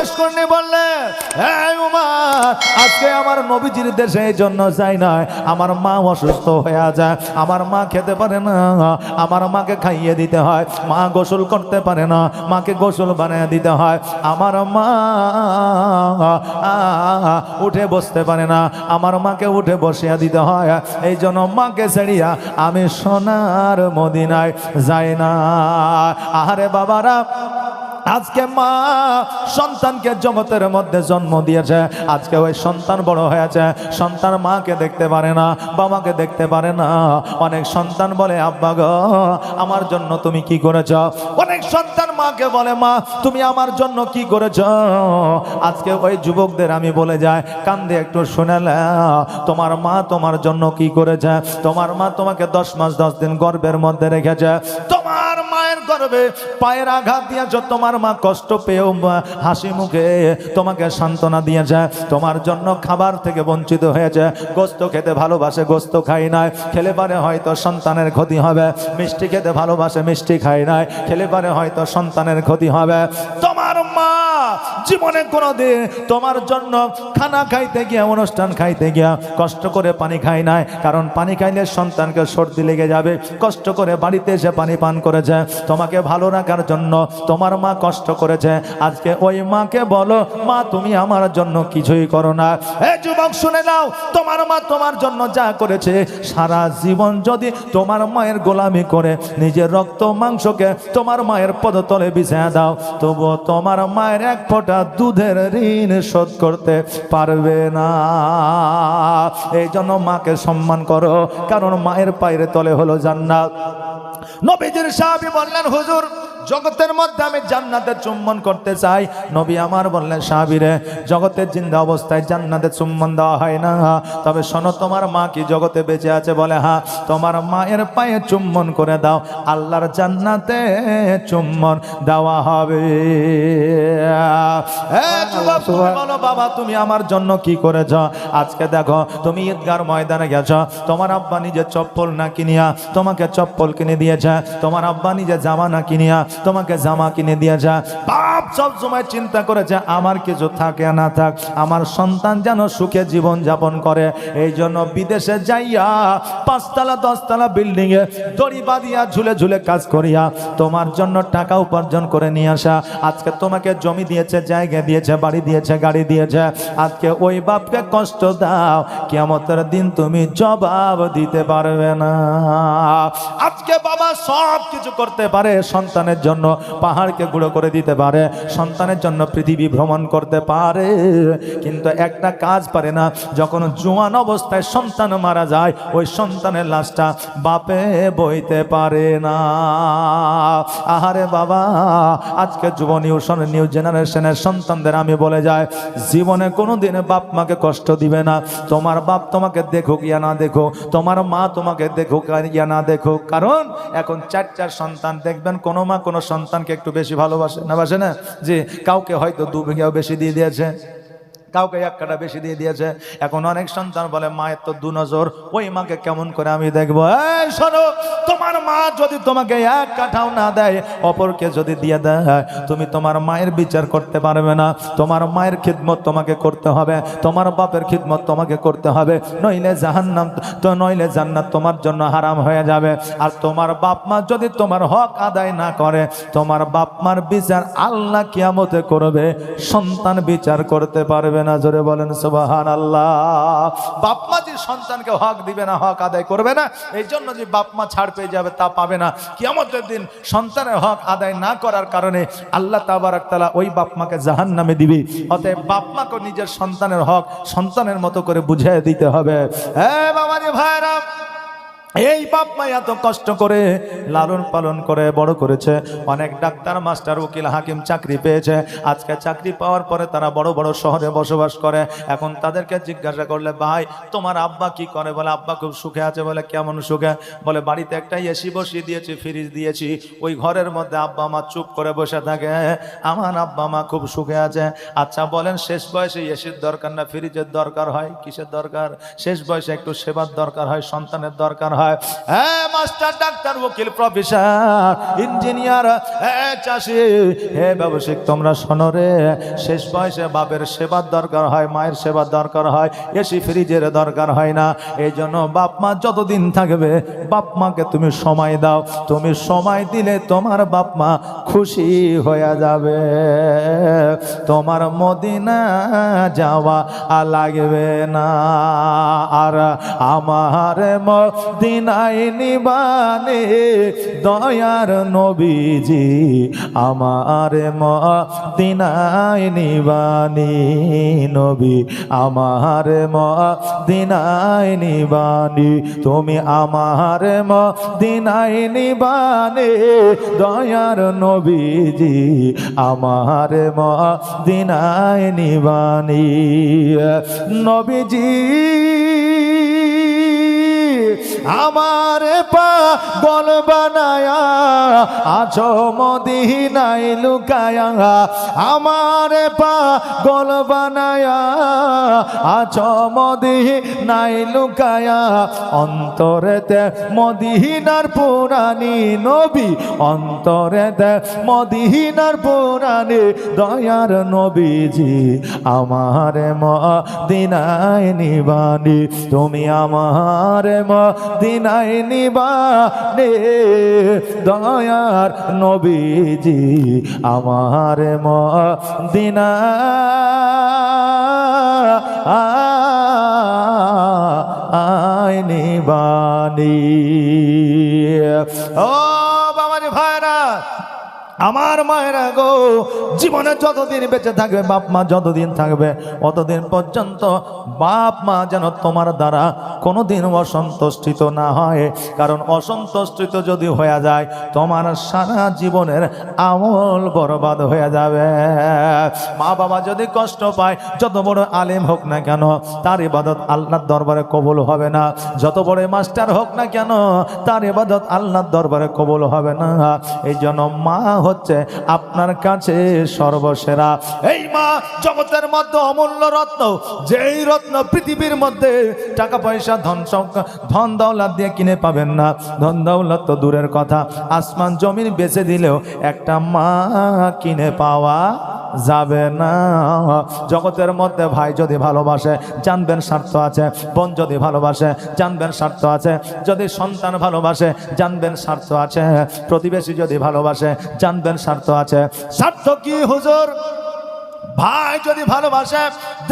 সুপারিশ করনি বললে, এই উমার আজকে আমার নবীজির দেশে এই জন্য যাই না আমার মা অসুস্থ হয়ে যায়, আমার মা খেতে পারে না, আমার মাকে খাইয়ে দিতে হয়, মা গোসল করতে পারে না, মাকে গোসল বানিয়ে দিতে হয়। আমার মা উঠে বসতে পারে না, আমার মাকে উঠে বসিয়া দিতে হয়। এই জন্য মাকে ছেড়িয়া আমি সোনার মদিনায় যাই না। আহারে বাবারা আজকে মা সন্তানকে জগতের মধ্যে জন্ম দিয়েছে। আজকে ওই সন্তান বড় হয়েছে। সন্তান মাকে দেখতে পারে না, বাবাকে দেখতে পারে না। অনেক সন্তান বলে, আব্বা গো, আমার জন্য তুমি কি করেছ? অনেক সন্তান মাকে বলে, মা, তুমি আমার জন্য কি করেছ? আজকে ওই যুবকদের আমি বলে যাই, কান্দে একটু শুনেলে তোমার মা তোমার জন্য কি করেছে? তোমার মা তোমাকে দশ মাস দশ দিন গর্বের মধ্যে রেখেছে। তোমার গর্বে পায়ের আঘাত দিয়েছ তোমার মা কষ্ট পেয়েও হাসি মুখে তোমাকে সান্ত্বনা যায়, তোমার জন্য খাবার থেকে বঞ্চিত হয়ে যায়। গোস্ত খেতে ভালোবাসে, গোস্ত খাই নাই। খেলে পারে হয়তো সন্তানের ক্ষতি হবে। মিষ্টি খেতে ভালোবাসে, মিষ্টি খাই নাই। খেলে পারে হয়তো সন্তানের ক্ষতি হবে। মা জীবনে কোনো দিন তোমার জন্য খানা খাইতে গিয়া, অনুষ্ঠান খাইতে গিয়া কষ্ট করে পানি খাই নাই। কারণ পানি খাইলে সন্তানকে সর্দি লেগে যাবে। কষ্ট করে বাড়িতে এসে পানি পান করেছে। তোমাকে ভালো রাখার জন্য তোমার মা কষ্ট করেছে। আজকে ওই মাকে বলো, মা, তুমি আমার জন্য কিছুই করো না। এ যুবক, শুনে নাও, তোমার মা তোমার জন্য যা করেছে, সারা জীবন যদি তোমার মায়ের গোলামি করে, নিজের রক্ত মাংসকে তোমার মায়ের পদতলে বিছায়া দাও, তবুও তোমার মায়ের এক ফোঁটা দুধের ঋণ শোধ করতে পারবে না। এই জন্য মাকে সম্মান করো, কারণ মায়ের পায়ের তলে হলো জান্নাত। নবীজির সাহাবী বললেন, হুজুর জগতের মধ্যে আমি জান্নাতে চুম্বন করতে চাই। নবী আমার বললেন সাহাবীরে জগতের জিন্দা অবস্থায় জান্নাতে চুম্বন দেওয়া হয় না। তবে শোনো তোমার মা কি জগতে বেঁচে আছে বলে? হ্যাঁ তোমার মায়ের পায়ে চুম্বন করে দাও। আল্লাহর জান্নাতে চুম্বন দেওয়া হবে। বলো বাবা তুমি আমার জন্য কি করেছ? আজকে দেখো তুমি ঈদগার ময়দানে গেছ। তোমার আব্বা নিজে চপ্পল না কিনিয়া তোমাকে চপ্পল কিনে দিয়েছে। তোমার আব্বা নিজে জামা না কিনিয়া তোমাকে জামা কিনে দিয়েছে বাপ সব সময় চিন্তা করেছে আমার কিছু থাকে না থাক, আমার সন্তান যেন সুখে জীবন যাপন করে। এই জন্য বিদেশে যাইয়া পাঁচতলা, দশতলা বিল্ডিং এ দড়ি বাঁধিয়া ঝুলে ঝুলে কাজ করিয়া তোমার জন্য টাকা উপার্জন করে নিয়ে আসা। আজকে তোমাকে জমি দিয়েছে, জায়গা দিয়েছে, বাড়ি দিয়েছে, গাড়ি দিয়েছে। আজকে ওই বাপকে কষ্ট দাও, কিয়ামতের দিন তুমি জবাব দিতে পারবে না। আজকে বাবা সব কিছু করতে পারে সন্তানের জন্য, পাহাড়কে গুঁড়ো করে দিতে পারে। সন্তানের জন্য পৃথিবী ভ্রমণ করতে পারে। কিন্তু একটা কাজ পারে না, যখন জোয়ান অবস্থায় সন্তান মারা যায়, ওই সন্তানের লাশটা বাপে বইতে পারে না। আহারে বাবা, আজকে যুব নিউশন নিউ জেনারেশনের সন্তানদের আমি বলে যাই, জীবনে কোনো দিনে বাপ মাকে কষ্ট দিবে না। তোমার বাপ তোমাকে দেখুক ইয়া না দেখো তোমার মা তোমাকে দেখুক ইয়া না দেখো কারণ এখন চার চার সন্তান, দেখবেন কোনো মা কোনো সন্তানকে একটু বেশি ভালোবাসে, না বাসে না? যে কাউকে হয়তো দু বিঘাও বেশি দিয়ে দিয়েছে। কাউকে এক কাটা বেশি দিয়ে দিয়েছে। এখন অনেক সন্তান বলে, মায়ের তো দু নজর, ওই মাকে কেমন করে আমি দেখব? শোনো, তোমার মা যদি তোমাকে এক কাঠাও না দেয়, অপরকে যদি দিয়ে দেয়, তুমি তোমার মায়ের বিচার করতে পারবে না। তোমার মায়ের খিদমত তোমাকে করতে হবে, তোমার বাপের খিদমত তোমাকে করতে হবে। নইলে জাহান্নাম, তো নইলে জান্নাত তোমার জন্য হারাম হয়ে যাবে। আর তোমার বাপ মা যদি তোমার হক আদায় না করে, তোমার বাপ মার বিচার আল্লাহ কিয়ামতে করবে, সন্তান বিচার করতে পারবে। না, জোরে বলেন সুবাহান আল্লাহ বাপমা যে সন্তানকে হক দিবে না, হক আদায় করবে না, এই জন্য যে বাপমা ছাড় পেয়ে যাবে তা পাবে না। কিয়ামতের দিন সন্তানের হক আদায় না করার কারণে আল্লাহ তাবারাক তালা ওই বাপমাকে জাহান নামে দিবি। অতএব বাপ মাকে নিজের সন্তানের হক সন্তানের মতো করে বুঝিয়ে দিতে হবে। হ্যাঁ রে ভাইরা এই বাপ মা এত কষ্ট করে লালন পালন করে, বড় করেছে। অনেক ডাক্তার, মাস্টার, উকিল, হাকিম চাকরি পেয়েছে। আজকে চাকরি পাওয়ার পরে তারা বড় বড় শহরে বসবাস করে। এখন তাদেরকে জিজ্ঞাসা করলে, ভাই, তোমার আব্বা কি করে? বলে, আব্বা খুব সুখে আছে। বলে, কেমন সুখে? বলে, বাড়িতে একটা এসি বসিয়ে দিয়েছি ফ্রিজ দিয়েছি। ওই ঘরের মধ্যে আব্বা মা চুপ করে বসে থাকে। আমার আব্বা মা খুব সুখে আছে। আচ্ছা বলেন, শেষ বয়সে এসির দরকার না ফ্রিজের দরকার হয়? কিসের দরকার? শেষ বয়সে একটু সেবার দরকার হয়, সন্তানের দরকার হয় হয়। হ্যাঁ মাস্টার, ডাক্তার, উকিল, প্রফেসর, ইঞ্জিনিয়ার হ্যাঁ চাষি। হে ব্যবসায়িক, তোমরা শোনো রে, শেষ বয়সে বাপের সেবার দরকার হয়, মায়ের সেবার দরকার হয়, এসি ফ্রিজের দরকার হয় না। এই জন্য বাপ মা যতদিন থাকবে, বাপ মাকে তুমি সময় দাও। তুমি সময় দিলে তোমার বাপ মা খুশি হয়ে যাবে। তোমার মদিনা যাওয়া লাগবে না। আর আমার মদিনায় নিবানে দয়ার নবীজি আমার মদিনায় নিবানি নবী, আমার মদিনায় নিবানি। তুমি আমার মদিনায় নিবানে দয়ার নবীজি, আমার মদিনায় নিবানি। নবীজি আমার পা গল বানায়া আছো মদিনায় লুকায়া। আমার পা গল বানায়া আছো মদিনায় লুকায়া। অন্তরেতে মদিনার পুরানি নবী, অন্তরেতে মদিনার পুরানি দয়ার নবীজি, আমার মদিনায় নিবানি, তুমি আমার মদিনায় নিবানে দয়ার নবীজি আমার ম আয় নিবানি। ও আমার মায়েরা গো, জীবনে যতদিন বেঁচে থাকবে, বাপ মা যতদিন থাকবে, অতদিন পর্যন্ত বাপ মা যেন তোমার দ্বারা কোনোদিন অসন্তুষ্টিত না হয়। কারণ অসন্তুষ্টিত যদি হয়ে যায়, তোমার সারা জীবনের আমল বরবাদ হয়ে যাবে। মা বাবা যদি কষ্ট পায়, যত বড় আলেম হোক না কেন, তার ইবাদত আল্লাহর দরবারে কবুল হবে না। যত বড় মাস্টার হোক না কেন, তার ইবাদত আল্লাহর দরবারে কবুল হবে না। এই জন্য মা হচ্ছে আপনার কাছে সর্বসেরা। এই মা, জগতের মধ্যে অমূল্য রত্ন, যেই রত্ন পৃথিবীর মধ্যে টাকা পয়সা, ধন ধন দৌলত দিয়ে কিনে পাবেন না। ধন দৌলত তো দূরের কথা। আসমান, জমিন বেচে দিলেও একটা মা কিনে পাওয়া যাবে না। জগতের মধ্যে ভাই যদি ভালোবাসে, জানবেন স্বার্থ আছে। বোন যদি ভালোবাসে, জানবেন স্বার্থ আছে। যদি সন্তান ভালোবাসে, জানবেন স্বার্থ আছে। প্রতিবেশী যদি ভালোবাসে, জানবেন স্বার্থ আছে। স্বার্থ কি, হুজুর? ভাই যদি ভালোবাসে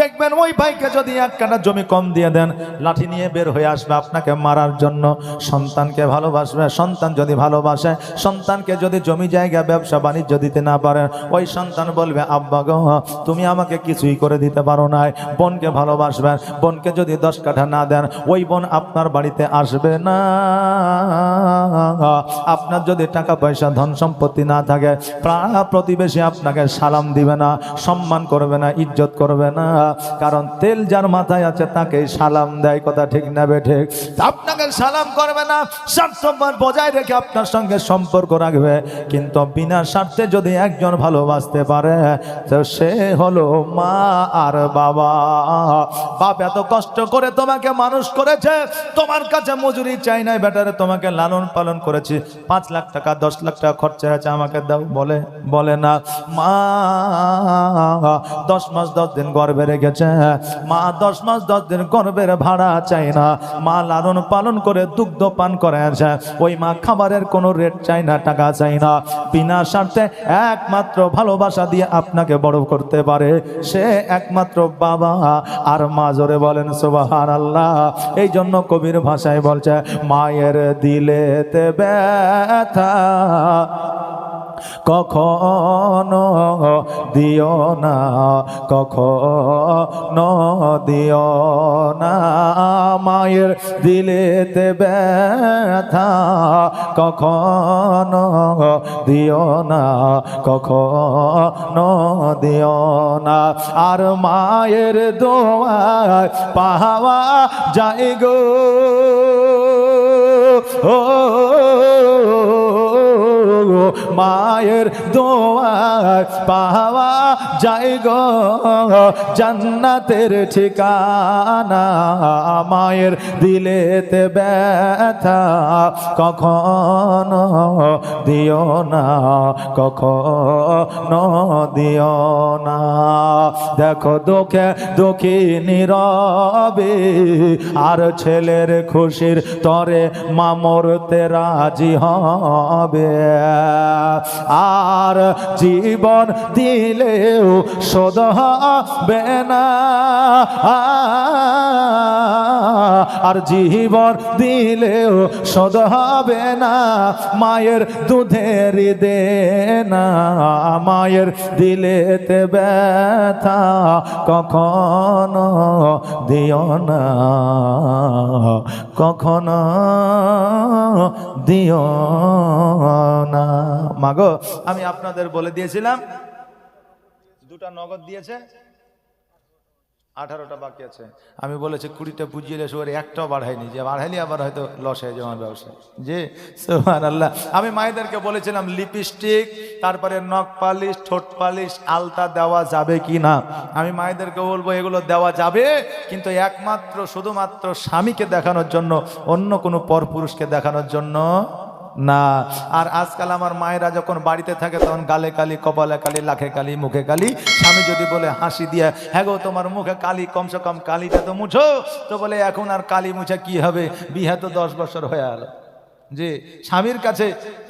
দেখবেন ওই ভাইকে যদি এক কাটা জমি কম দিয়ে দেন, লাঠি নিয়ে বের হয়ে আসবে আপনাকে মারার জন্য। সন্তানকে ভালোবাসবে, সন্তান যদি ভালোবাসে, সন্তানকে যদি জমি জায়গা, ব্যবসা, বাণিজ্য দিতে না পারেন ওই সন্তান বলবে, আব্বা গো, তুমি আমাকে কিছুই করে দিতে পারো নাই। বোনকে ভালোবাসবেন বোনকে যদি দশ কাঠা না দেন, ওই বোন আপনার বাড়িতে আসবে না। আপনার যদি টাকা পয়সা, ধন সম্পত্তি না থাকে প্রায় প্রতিবেশী আপনাকে সালাম দিবে না, সম্মান করবে না, ইজ্জত করবে না। কারণ তেল যার মাথায় আছে তাকে সালাম দেয়, কথা ঠিক না বে ঠিক? আপনাকে সালাম করবে না স্বার্থপর বজায় রেখে আপনার সঙ্গে সম্পর্ক রাখবে। কিন্তু বিনা স্বার্থে যদি একজন ভালোবাসতে পারে, তো সে হলো মা আর বাবা। বাপ এত কষ্ট করে তোমাকে মানুষ করেছে, তোমার কাছে মজুরি চাই নাই বেটারে, তোমাকে লালন পালন করেছি। পাঁচ লাখ টাকা, দশ লাখ টাকা খরচা আছে আমাকে দাও, বলে বলে না। মা, দশ মাস দশ দিন গর্বে রেখেছে মা দশ মাস দশ দিন গর্বের ভাড়া চাই না। মা লালন পালন করে দুগ্ধ পান করে আছে ওই মা খাবারের কোনো রেট চাই না, টাকা চাই না। বিনা স্বার্থে একমাত্র ভালোবাসা দিয়ে আপনাকে বড় করতে পারে। সে একমাত্র বাবা। আর মা জোরে বলেন সুবাহান আল্লাহ এই জন্য কবির ভাষায় বলছে, মায়ের দিলেতে ব্যথা। কখনো দিও না, কখনো দিও না। মায়ের দিলেতে ব্যথা, কখনো দিও না, কখনো দিও না। আর মায়ের দোয়ায় পাওয়া যায় গো। ও মায়ের দোয়ার পাওয়া যায় গো। জান্নাতের ঠিকানা মায়ের দিলেতে ব্যথা কখনো দিও না, কখনো দিও না। দেখো দুঃখে দুঃখী নীরবে, আর ছেলের খুশির তরে মামরতে রাজি হবে। আর জীবন দিলেও শোধ হবে না। আর জীবন দিলেও শোধ হবে না। মায়ের দুধের দে না, মায়ের দিলেতে ব্যথা কখনো দিও না, কখনো দিও না। মাগো, আমি আপনাদের বলে দিয়েছিলাম, দুটা নগদ দিয়েছে। আঠারোটা বাকি আছে। আমি বলেছি, কুড়িটা বুঝিয়ে এসে ওর একটাও বাড়াইনি যে বাড়াইলে আবার হয়তো লস হয়ে যাবে ব্যবসা যে সোহান আল্লাহ আমি মায়েদেরকে বলেছিলাম লিপস্টিক তারপরে নখ পালিশ, ঠোঁট পালিশ, আলতা দেওয়া যাবে কি না? আমি মায়েদেরকে বলব, এগুলো দেওয়া যাবে, কিন্তু একমাত্র, শুধুমাত্র স্বামীকে দেখানোর জন্য, অন্য কোনো পরপুরুষকে দেখানোর জন্য না। আর আজকাল আমার মায়েরা যখন বাড়িতে থাকে, তখন গালে কালি, কপালে কালি, লাখে কালি, মুখে কালি। স্বামী যদি বলে হাসি দিয়ে হ্যাঁ গো, তোমার মুখে কালি, কমসে কম কালিটা তো মুছো। তো বলে, এখন আর কালি মুছে কি হবে? বিয়ে তো দশ বছর হয়ে গেল যে স্বামীর কাছে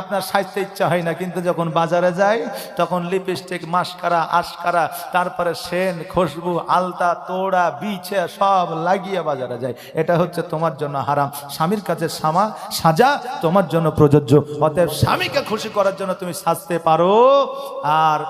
আপনার সাহিত্য ইচ্ছা হয় না, কিন্তু যখন বাজারে যায় তখন লিপস্টিক মাস্কারা আশকারা, তারপরে সেন, খুশবু, আলতা, তোড়া, বিছে, সব লাগিয়ে বাজারে যায় এটা হচ্ছে তোমার জন্য হারাম। স্বামীর কাছে সামা, সাজা তোমার জন্য প্রযোজ্য। অতএব স্বামীকে খুশি করার জন্য তুমি সাজতে পারো, আর